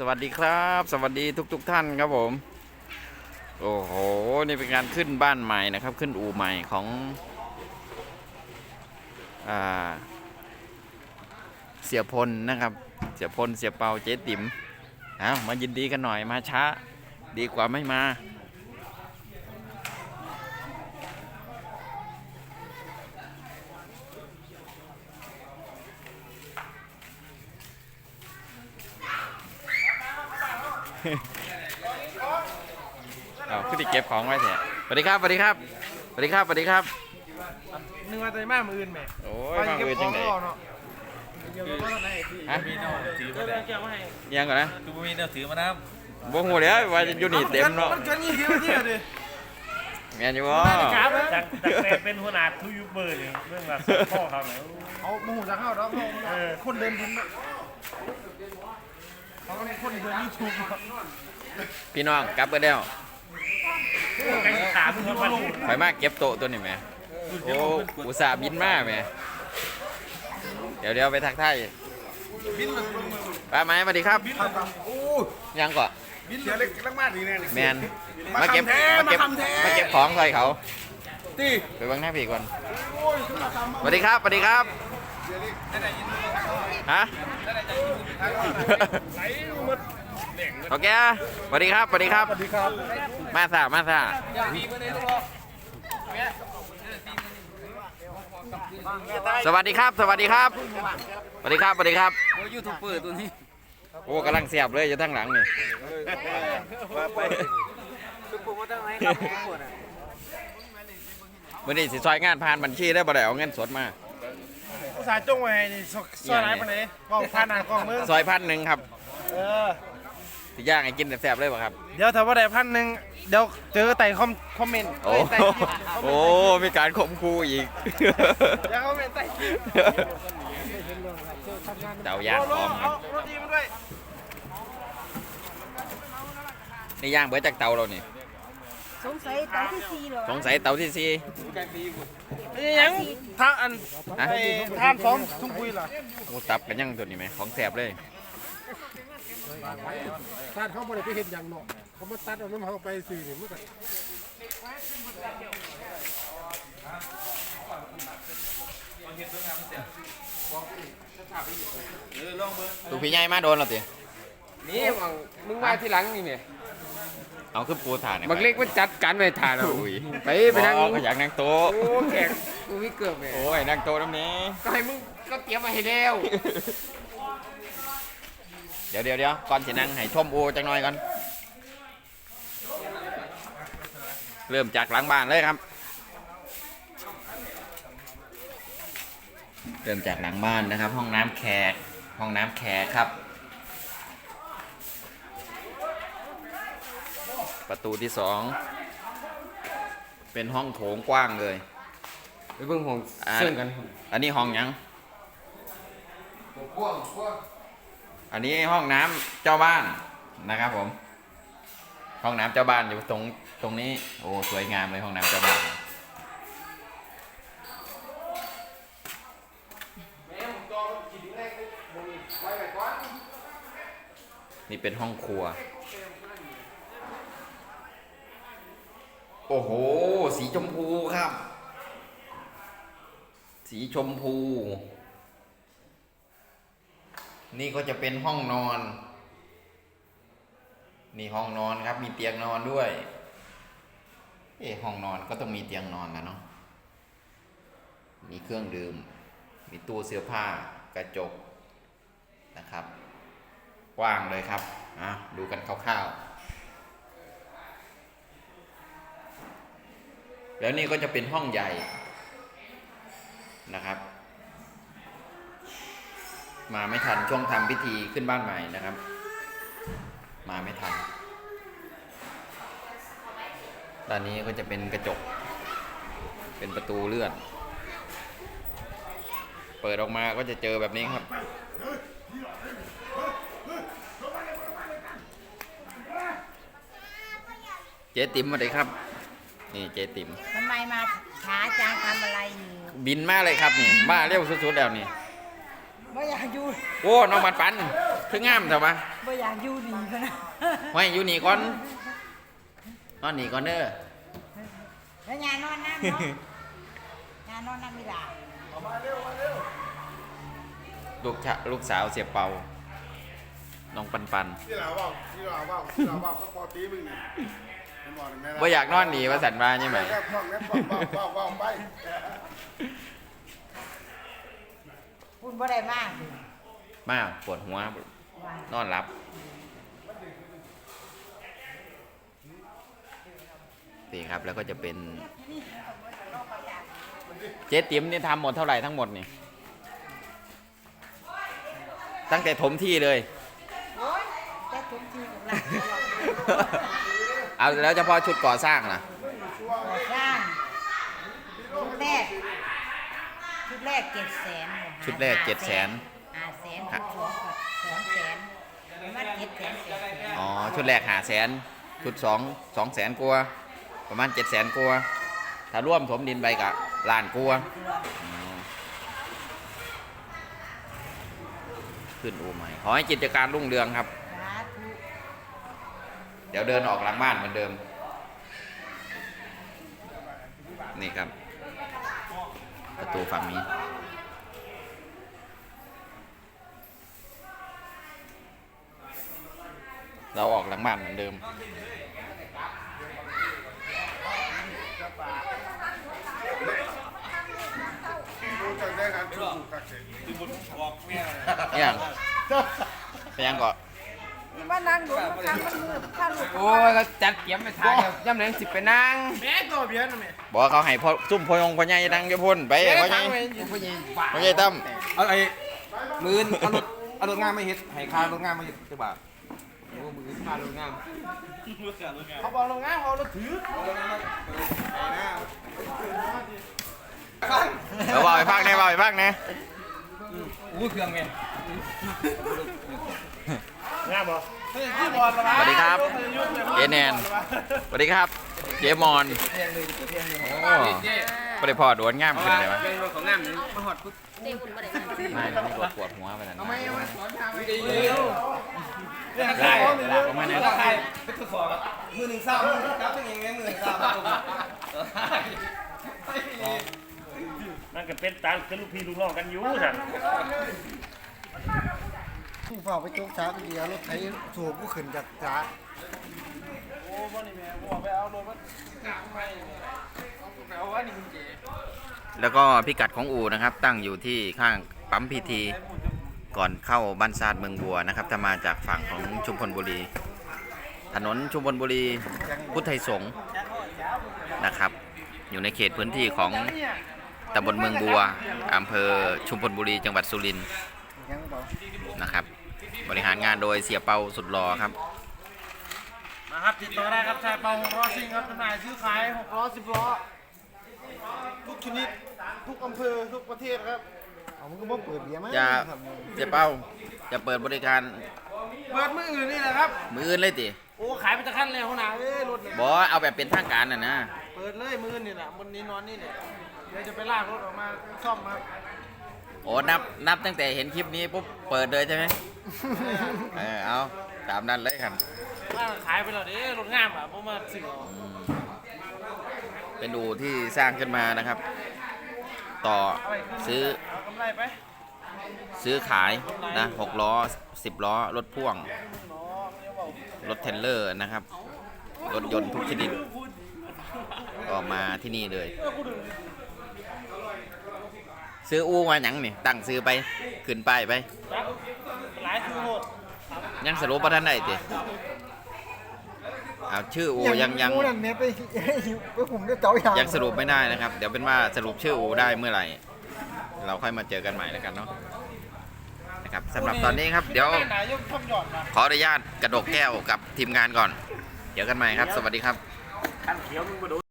สวัสดีครับ สวัสดีทุกๆทท่านครับผม โอ้โห นี่เป็นการขึ้นบ้านใหม่นะครับ ขึ้นอู่ใหม่ของอ่าเสียพลนะครับ เสียพลเสียเปาเจ๊ติ๋มเอามายินดีกันหน่อยมาช้า ดีกว่าไม่มา เอาขึ้นที่เก็บของไว้เถอะสวัสดีครับสวัสดีครับสวัสดีครับสวัสดีครับนึกว่าจะมามืออื่นไหมโอ้ยมาเวรจังไดเนาะเดี๋ยวก็ได้พี่ฮะมีแนวถือเดี๋มายวแล้เกี่ยวมาให้ยังก่อนนะคือมีแนวถือมาน้บ่ฮู้เลยว่าจะอยู่นี่เต็มเนาะมันเกินยี่สิบนาทีเลยแม่นอยู่บ่กราฟจากจากแต่เป็นหัวหน้าทูยูเบอร์เนี่ยเรื่องแบบพ่อเขาเนี่ยเอาโมโหจากเข้าแล้วคนเดินดินเขาก็คนเดินยูทูบ พี่น้องกลับกันแล้วการศึกษาเป็นคนมาลงข่อยมาเก็บโต๊ะตัวนี้แหม่โอ้อุตส่าห์บินมาแหม่เดี๋ยวเดี๋ยวไปทักทายป้าไหมสวัสดีครับโอ้ยังก่อนบินเสียเล็กลักมากดีแน่แมนมาเก็บมาเก็บมาเก็บของใส่เขาตีไปเบังหน้าพี่ก่อนสวัสดีครับสวัสดีครับ ฮะโอเคสวัสดีครับสวัสดีครับ สวัสดีครับ มาซามาซาสวัสดีครับ สวัสดีครับ สวัสดีครับ สวัสดีครับำยูทูบเบอร์ตัวนี้ โอ้กำลังเสียบเลยอยู่ทั้งหลังนี่มื่อนี้สิซอยงานผ่านบัญชีได้บ่ได้เอาเงินสดมา ภาษาจงไว้นี่ซอยไหนปะเนี่ยบอกผ่านหน้ากล้องมึงซอยพันหนึ่งครับเออ สิย่างให้กินแซ่บๆเลยป่ะครับ เดี๋ยวถ้าว่าได้พันหนึ่งเดี๋ยวเจอไต่คอมคอมเมนต์โอ้ไต่โอ้มีการข่มขู่อีก เดี๋ยวคอมเมนต์ไต่เดาย่างพร้อมคเอารับรถดีมาด้วยนี่ย่างเบิดจากเตาเรานี่ สงสัยตาที่สี่เหรอสงสัยเตาที่สี่นี่ยังท่าอันฮะไอ้ท่านสองทุ่งคุยเหรอหมูตับกันยังตัวนี้ไหมของแซ่บเลยตัดเขาบ่ได้ไปเห็นอย่างเนาะเขามาตัดเอาน้ำเขาไปสื่อนี่มันก็ตูพี่ใหญ่มาโดนเราตินี่มึงมึงมาที่หลังนี่เนี่ย เอาขึ้นปูถ่านบักเล็กมันจัดการไปถ่านเราอุ้ยไปไปนั่งอ๋อก็อยากนั่งโต๊ะโอ้แขกกูไม่เกือบเลยโอ้ยนั่งโต๊ะน้ำนี้ก็ให้มึงก็เตรียมมาให้แล้วเดี๋ยวเดี๋ยวเดี๋ยวก่อนสินั่งให้ชมโอจังหน่อยก่อนเริ่มจากหลังบ้านเลยครับเริ่มจากหลังบ้านนะครับ ห้องน้ำแขกห้องน้ำแขกครับ ประตูที่สองเป็นห้องโถงกว้างเลยไปเบิ่งของอ่าเสื่อกันอันนี้ห้องหยังอันนี้ห้องน้ำเจ้าบ้านนะครับผม ห้องน้ำเจ้าบ้านอยู่ตรงตรงนี้ โอ้สวยงามเลยห้องน้ำเจ้าบ้านนี่เป็นห้องครัว โอ้โห สีชมพูครับ สีชมพู นี่ก็จะเป็นห้องนอน นี่ห้องนอนครับ มีเตียงนอนด้วย เอ๊ะห้องนอนก็ต้องมีเตียงนอนนะเนาะ มีเครื่องดื่ม มีตู้เสื้อผ้ากระจกนะครับ กว้างเลยครับอะดูกันคร่าวๆ แล้วนี่ก็จะเป็นห้องใหญ่นะครับ มาไม่ทันช่วงทำพิธีขึ้นบ้านใหม่นะครับ มาไม่ทันด้านนี้ก็จะเป็นกระจก เป็นประตูเลื่อน เปิดออกมาก็จะเจอแบบนี้ครับ เจ๊ติ๋มมาเลยครับ นี่เจ๊ติ๋มทำไมมาช้าจังทำอะไรอยู่บินมาเลยครับนี่มาเร็วสุดๆแล้วนี่ไม่อยากอยู่โอ้น้องบันปันคืองามเถอะปะมบ่อยากอยู่ดีพะนะไว้อยู่นี่ก่อนนอนนี่ก่อนเด้อแล้วยานอนนั่งเนาะยานอนนั่งไม่หลับลูกชะลูกสาวเสียเปาน้องปันปันที่เราว่าที่เราว่าที่เราว่าเขาปอตีมึงนี่เป็น บ่อนี่แม่ว่าอยากนอนนี่ว่าสันมาใช่ไหมแค่ท่องแค่ว่าว่าว่าว่าไปพูดบ่ได้มากมากปวดหัว นอนรับนี่ครับแล้วก็จะเป็น เจ๊ติ๋มนี่ทำหมดเท่าไหร่ทั้งหมดนี่ ตั้งแต่ถมที่เลย โอ้ยแต่ทุกทีกับหลัก เอาแล้วเฉพาะชุดก่อสร้างนะก่อสร้างชุดแรกชุดแรกเจ็ดแสนชุดแรกเจ็ดแสนห้าแสนชุดสองก็สองแสนประมาณเจ็ดแสนเจ็ดแสนอ๋อชุดแรกหาแสนชุดสองสองแสนกว่าประมาณเจ็ดแสนกว่าถ้าร่วมถมดินไปกับล้านกว่าอ๋อขึ้นอูใหม่ขอให้กิจการรุ่งเรืองครับสาธุเดี๋ยวเดินออกหลังบ้านเหมือนเดิม นี่ครับ ประตูฝั่งนี้ เราออกหลังบ้านเหมือนเดิมดูจากได้งานถูกกักเสร็จอย่างไปยังก่อน นี่ว่านั่งดูมันข้างมันมืดข้างลูกโอ้ยก็จัดเตรียมไปทายเดี๋ยวย่ำแรงสิไปนั่งแม่ตัวเบียร์นะแม่บอกว่าเขาให้พ่อซุ่มพ่อยงพ่อใหญ่ดังจะพ่นไปพ่อใหญ่ผู้หญิงบ้าพ่อใหญ่ตั้มเอาไอ้มือนเอารถเอารถงานมาเฮ็ดให้ค่ารถงานมาเฮ็ดจังบาทโอ้มือพาลงงามเขาบอกลงงานเขาเราถือเราบอกไปพักแน่บอกไปพักแน่อู้เครื่องไง งามบ่ที่บอลละสวัสดีครับ เจแนนสวัสดีครับ เจมอนโอ้ไม่ได้พอดวนง่ามขึ้นเลยวะเป็นรถของงามนี่มาหอดปุ๊บไม่ไม่ปวดปวดหัวไปแล้วนะไม่เอามาสอนทางไม่ดีเรื่องได้ขายได้ประมาณนี้แล้วใครไปทดสอบอะมือหนึ่งเศร้ามือจับตัวเองไงมือหนึ่งเศร้ามาตรงนี้นั่นก็เป็นตามกับลูกพี่ลูกน้องกันอยู่สั่น ผู้เฝ้าไปโจ๊กช้าไปเดียวรถไถสูบผู้ขึ้นจากจ้าโอ้บ่นี่แม่บอกไปเอารถมันเอาว่านี่คุณเจแล้วก็พิกัดของอู่นะครับ ตั้งอยู่ที่ข้างปั๊มพีทีก่อนเข้าบ้านซาดเมืองบัวนะครับถ้ามาจากฝั่งของชุมพลบุรี ถนนชุมพลบุรีพุทธไทยสงฆ์นะครับ อยู่ในเขตพื้นที่ของตำบลเมืองบัวอำเภอชุมพลบุรีจังหวัดสุรินทร์นะครับ บริหารงานโดยเสียเปาสุดรอครับ มาครับติดต่อได้ครับชายเปาหกล้อซิ่งครับจำหน่ายซื้อขายหกล้อสิบล้อทุกชนิดทุกอำเภอทุกประเทศครับเอามันก็บ่เปิดเบียร์มั้งจะเสียเปาจะเปิดบริการเปิดมืออื่นนี่แหละครับ มืออื่นเลยติโอ้ขายไปจะขั้นแล้วขนาดเอ้ยรถเนี่ยบอเอาแบบเป็นทางการน่ะนะ เปิดเลยมือนี่แหละบนนี้นอนนี่เนี่ยเดี๋ยวจะไปลากรถออกมาซ่อมครับ โอ้นับนับตั้งแต่เห็นคลิปนี้ปุ๊บเปิดเลยใช่ไหมเออเอาตามนั้นเลยครับลากขายไปแล้วเด้รถงามอะผมมาซื้อเอาเป็นอู่ที่สร้างขึ้นมานะครับ ต่อซื้อเอากำไรไปซื้อขายนะหกล้อสิบล้อรถพ่วงน้องเดี๋ยวบอกรถเทรลเลอร์นะครับ รถยนต์ทุกชนิดก็มาที่นี่เลย ซื้ออูมาหยังนี่ตั้งซื้อไปขึ้นป้ายไปจักหลายคือโหดยังสรุปว่าท่านได้ติเอาชื่ออูยังยังนั่นแม่ไปไปผมจะเจ้าอย่างยังสรุปไม่ได้นะครับ เดี๋ยวเป็นว่าสรุปชื่ออูได้เมื่อไหร่ เราค่อยมาเจอกันใหม่แล้วกันเนาะนะครับสำหรับตอนนี้ครับ เดี๋ยว แม่นายกทำหยอดมาขออนุญาตกระดกแก้วกับทีมงานก่อน เดี๋ยวกันใหม่ครับ สวัสดีครับอันเขียวมึงบ่โดน